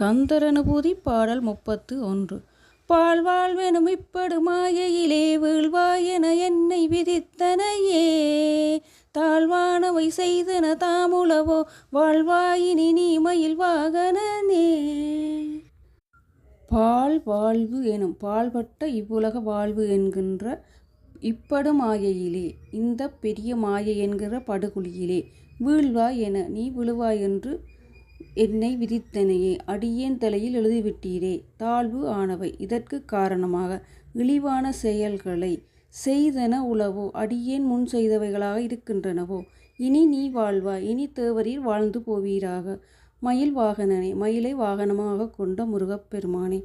கந்தரனுபூதி பாடல் முப்பத்து ஒன்று. பால்வாழ்வெனும் இப்படு மாயையிலே வீழ்வாயென என்னை விதித்தனையே. தாழ்வானவை செய்தன தாமுளவோ வாழ்வாயினி நீ மயில் வாகனனே. பால் வாழ்வு எனும் பால்பட்ட இவ்வுலக வாழ்வு என்கின்ற இப்படு மாயையிலே இந்த பெரிய மாயை என்கிற படுகுழியிலே வீழ்வாய் என நீ விழுவாய் என்று என்னை விதித்தனையே அடியேன் தலையில் எழுதிவிட்டீரே. தாழ்வு ஆனவை இதற்கு காரணமாக இழிவான செயல்களை செய்தன உளவோ அடியேன் முன் செய்தவைகளாக இருக்கின்றனவோ. இனி நீ வாழ்வாய் இனி தேவரீர் வாழ்ந்து போவீராக. மயில் வாகனனே மயிலை வாகனமாக கொண்ட முருகப்பெருமானே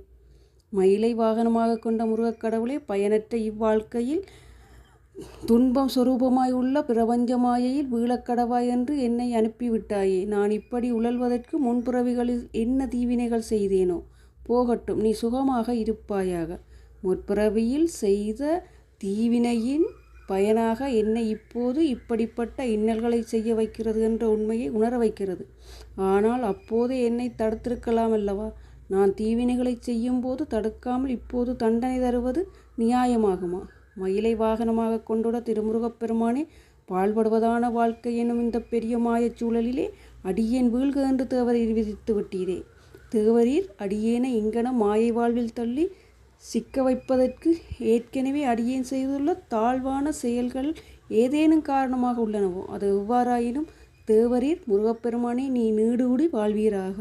மயிலை வாகனமாக கொண்ட முருகக் கடவுளே பயனற்ற இவ்வாழ்க்கையில் துன்பம் சொரூபமாய் உள்ள பிரபஞ்ச மாயையில் வீழக்கடவாய் என்று என்னை அனுப்பிவிட்டாயே. நான் இப்படி உழல்வதற்கு முன்பிறவிகளில் என்ன தீவினைகள் செய்தேனோ? போகட்டும் நீ சுகமாக இருப்பாயாக. முற்பிறவியில் செய்த தீவினையின் பயனாக என்னை இப்போது இப்படிப்பட்ட இன்னல்களை செய்ய வைக்கிறது என்ற உண்மையை உணர வைக்கிறது. ஆனால் அப்போதே என்னை தடுத்திருக்கலாம் அல்லவா? நான் தீவினைகளை செய்யும்போது தடுக்காமல் இப்போது தண்டனை தருவது நியாயமாகுமா? மயிலை வாகனமாக கொண்டுள்ள திருமுருகப்பெருமானே பாழ்படுவதான வாழ்க்கை எனும் இந்த பெரிய மாயச் சூழலிலே அடியேன் வீழ்க என்று தேவரீர் விதித்து விட்டீரே. தேவரீர் அடியேனை இங்கன மாயை வாழ்வில் தள்ளி சிக்க வைப்பதற்கு ஏற்கனவே அடியேன் செய்துள்ள தாழ்வான செயல்கள் ஏதேனும் காரணமாக உள்ளனவோ அது எவ்வாறாயினும் தேவரீர் முருகப்பெருமானே நீ நீடூடி வாழ்வீராக.